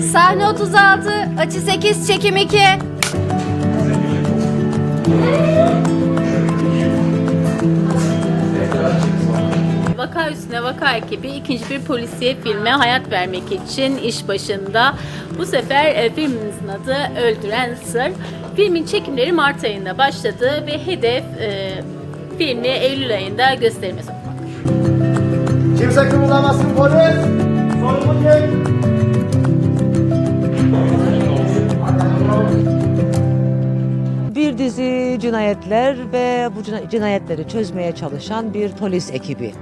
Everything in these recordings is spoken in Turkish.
Sahne 36, açı 8, çekim 2. Vaka üstüne vaka ekibi ikinci bir polisiye filme hayat vermek için iş başında. Bu sefer e, filmimizin adı Öldüren Sır. Filmin çekimleri Mart ayında başladı ve hedef e, filmi Eylül ayında gösterime sokmak. Kimse kımıldamasın polis. Sorumlu kim? Dizi cinayetler ve bu cina- cinayetleri çözmeye çalışan bir polis ekibi.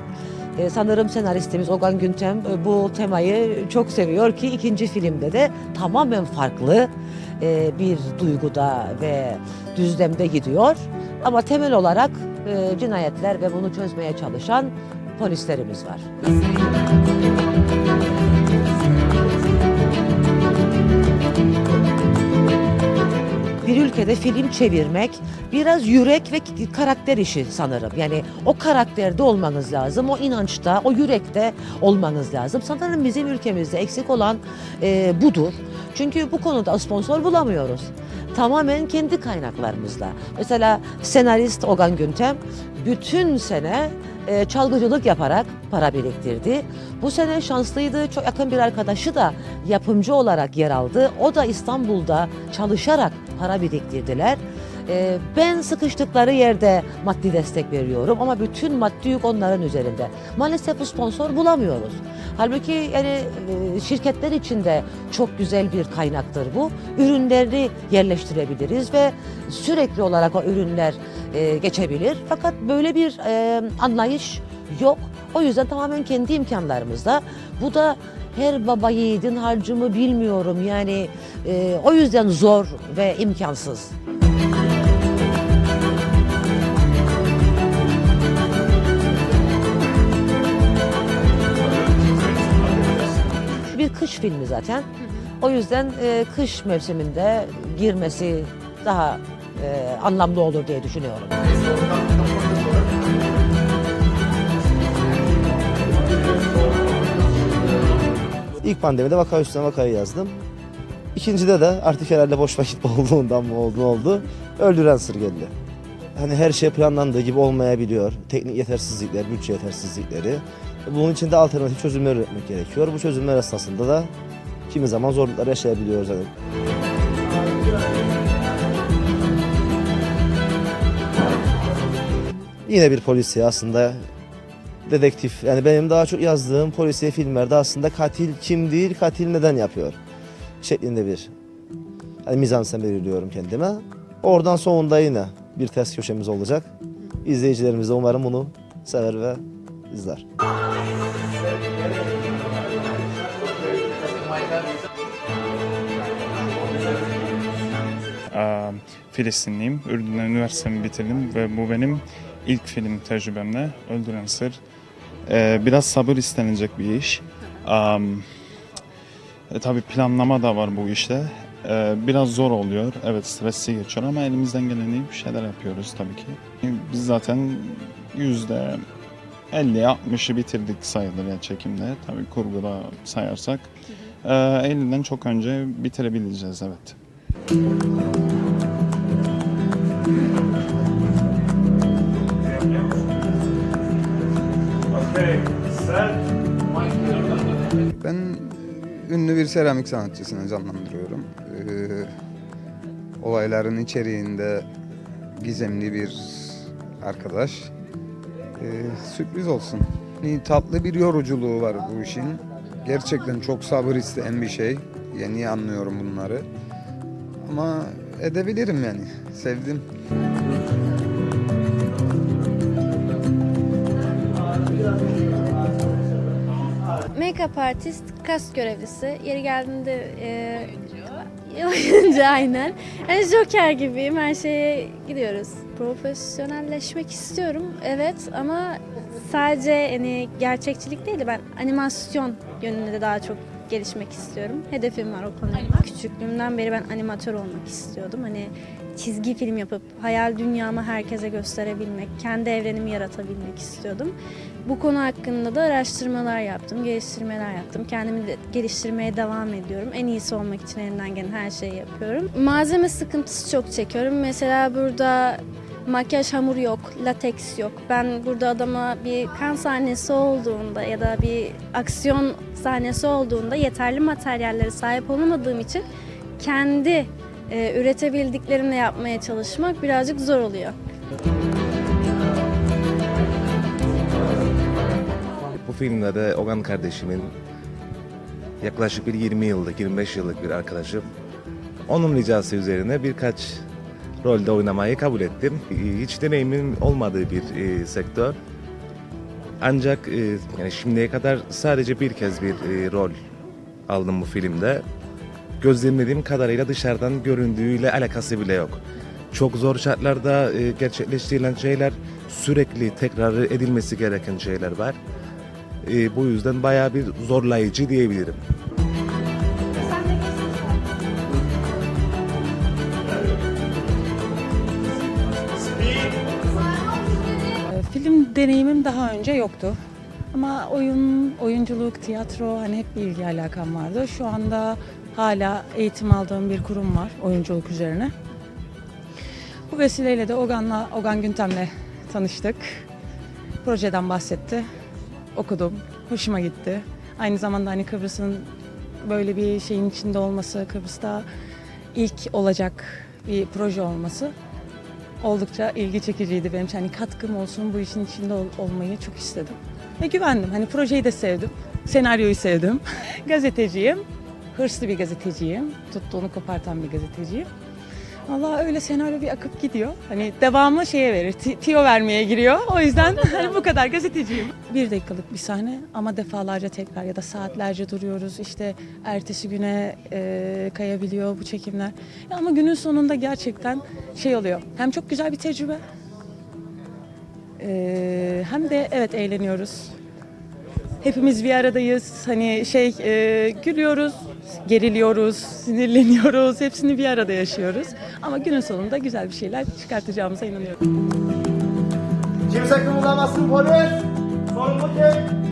Ee, sanırım senaristimiz Ogan Güntem e, bu temayı çok seviyor ki ikinci filmde de tamamen farklı e, bir duyguda ve düzlemde gidiyor. Ama temel olarak e, cinayetler ve bunu çözmeye çalışan polislerimiz var. Bir ülkede film çevirmek biraz yürek ve karakter işi sanırım. Yani o karakterde olmanız lazım, o inançta, o yürekte olmanız lazım. Sanırım bizim ülkemizde eksik olan e, budur. Çünkü bu konuda sponsor bulamıyoruz. Tamamen kendi kaynaklarımızla. Mesela senarist Ogan Güntem bütün sene e, çalgıcılık yaparak para biriktirdi. Bu sene şanslıydı. Çok yakın bir arkadaşı da yapımcı olarak yer aldı. O da İstanbul'da çalışarak para biriktirdiler. E, ben sıkıştıkları yerde maddi destek veriyorum ama bütün maddi yük onların üzerinde. Maalesef sponsor bulamıyoruz. Halbuki yani e, şirketler için de çok güzel bir kaynaktır bu. Ürünlerini yerleştirebiliriz ve sürekli olarak o ürünler e, geçebilir. Fakat böyle bir e, anlayış yok. O yüzden tamamen kendi imkanlarımızda. Bu da her baba yiğidin harcımı bilmiyorum. Yani e, o yüzden zor ve imkansız. Bir kış filmi zaten. O yüzden e, kış mevsiminde girmesi daha e, anlamlı olur diye düşünüyorum. İlk pandemide vaka üstüne vakayı yazdım. İkincide de artık herhalde boş vakit olduğundan mı oldu oldu. Öldüren sır geldi. Hani her şey planlandığı gibi olmayabiliyor. Teknik yetersizlikler, bütçe yetersizlikleri. Bunun için de alternatif çözümler üretmek gerekiyor. Bu çözümler esnasında da kimi zaman zorluklar yaşayabiliyoruz. Hani Yine bir polisiye aslında dedektif. Yani benim daha çok yazdığım polisiye filmlerde aslında katil kim değil, katil neden yapıyor şeklinde bir yani mizansen belirliyorum kendime. Oradan sonunda yine bir test köşemiz olacak. İzleyicilerimiz de umarım bunu sever ve izler. Eee, Filistinliyim. Ürdün'den üniversitemi bitirdim ve bu benim ilk film tecrübemle Öldüren Sır. Eee, biraz sabır istenilecek bir iş. Am, e, tabii planlama da var bu işte. Eee, biraz zor oluyor. Evet stresli geçiyor ama elimizden gelen iyi bir şeyler yapıyoruz tabii ki. Biz zaten yüzde 50-60'ı bitirdik sayılır ya çekimde. Tabii kurguda sayarsak. Eee Eylül'den çok önce bitirebileceğiz evet. Ben ünlü bir seramik sanatçısını canlandırıyorum. Ee, olayların içeriğinde gizemli bir arkadaş. Ee, sürpriz olsun. Tatlı bir yoruculuğu var bu işin. Gerçekten çok sabır isteyen bir şey. Yeni anlıyorum bunları. Ama edebilirim yani. Sevdim. Make-up artist, kas görevlisi. Yeri geldiğinde e, oyuncu aynen. Yani Joker gibiyim. Her şeye gidiyoruz. Profesyonelleşmek istiyorum. Evet ama sadece hani gerçekçilik değil de ben animasyon yönünde de daha çok gelişmek istiyorum. Hedefim var o konuda. Küçüklüğümden beri ben animatör olmak istiyordum. Hani çizgi film yapıp hayal dünyamı herkese gösterebilmek, kendi evrenimi yaratabilmek istiyordum. Bu konu hakkında da araştırmalar yaptım, geliştirmeler yaptım. Kendimi de geliştirmeye devam ediyorum. En iyisi olmak için elimden gelen her şeyi yapıyorum. Malzeme sıkıntısı çok çekiyorum. Mesela burada makyaj hamuru yok, lateks yok. Ben burada adama bir kan sahnesi olduğunda ya da bir aksiyon sahnesi olduğunda yeterli materyallere sahip olamadığım için kendi e, üretebildiklerimle yapmaya çalışmak birazcık zor oluyor. Bu filmde de Ogan kardeşimin yaklaşık bir 20 yıllık, 25 yıllık bir arkadaşım. Onun ricası üzerine birkaç rolde oynamayı kabul ettim. Hiç deneyimim olmadığı bir e, sektör. Ancak e, yani şimdiye kadar sadece bir kez bir e, rol aldım bu filmde. Gözlemlediğim kadarıyla dışarıdan göründüğüyle alakası bile yok. Çok zor şartlarda e, gerçekleştirilen şeyler sürekli tekrar edilmesi gereken şeyler var. E, bu yüzden bayağı bir zorlayıcı diyebilirim. Deneyimim daha önce yoktu. Ama oyun, oyunculuk, tiyatro hani hep bir ilgi alakam vardı. Şu anda hala eğitim aldığım bir kurum var oyunculuk üzerine. Bu vesileyle de Ogan'la, Ogan Güntem'le tanıştık. Projeden bahsetti. Okudum. Hoşuma gitti. Aynı zamanda hani Kıbrıs'ın böyle bir şeyin içinde olması, Kıbrıs'ta ilk olacak bir proje olması oldukça ilgi çekiciydi benim için. Hani katkım olsun bu işin içinde ol- olmayı çok istedim. Ve güvendim. Hani projeyi de sevdim. Senaryoyu sevdim. Gazeteciyim. Hırslı bir gazeteciyim. Tuttuğunu kopartan bir gazeteciyim. Vallahi öyle senaryo bir akıp gidiyor. Hani devamı şeye verir, ti- tiyo vermeye giriyor. O yüzden hani bu kadar gazeteciyim. Bir dakikalık bir sahne ama defalarca tekrar ya da saatlerce duruyoruz. İşte ertesi güne e, kayabiliyor bu çekimler. Ya ama günün sonunda gerçekten şey oluyor. Hem çok güzel bir tecrübe. e, hem de evet eğleniyoruz. Hepimiz bir aradayız. Hani şey e, gülüyoruz, geriliyoruz, sinirleniyoruz. Hepsini bir arada yaşıyoruz. Ama günün sonunda güzel bir şeyler çıkartacağımıza inanıyorum. Kimse kımıldamasın polis. Sorumlu kim?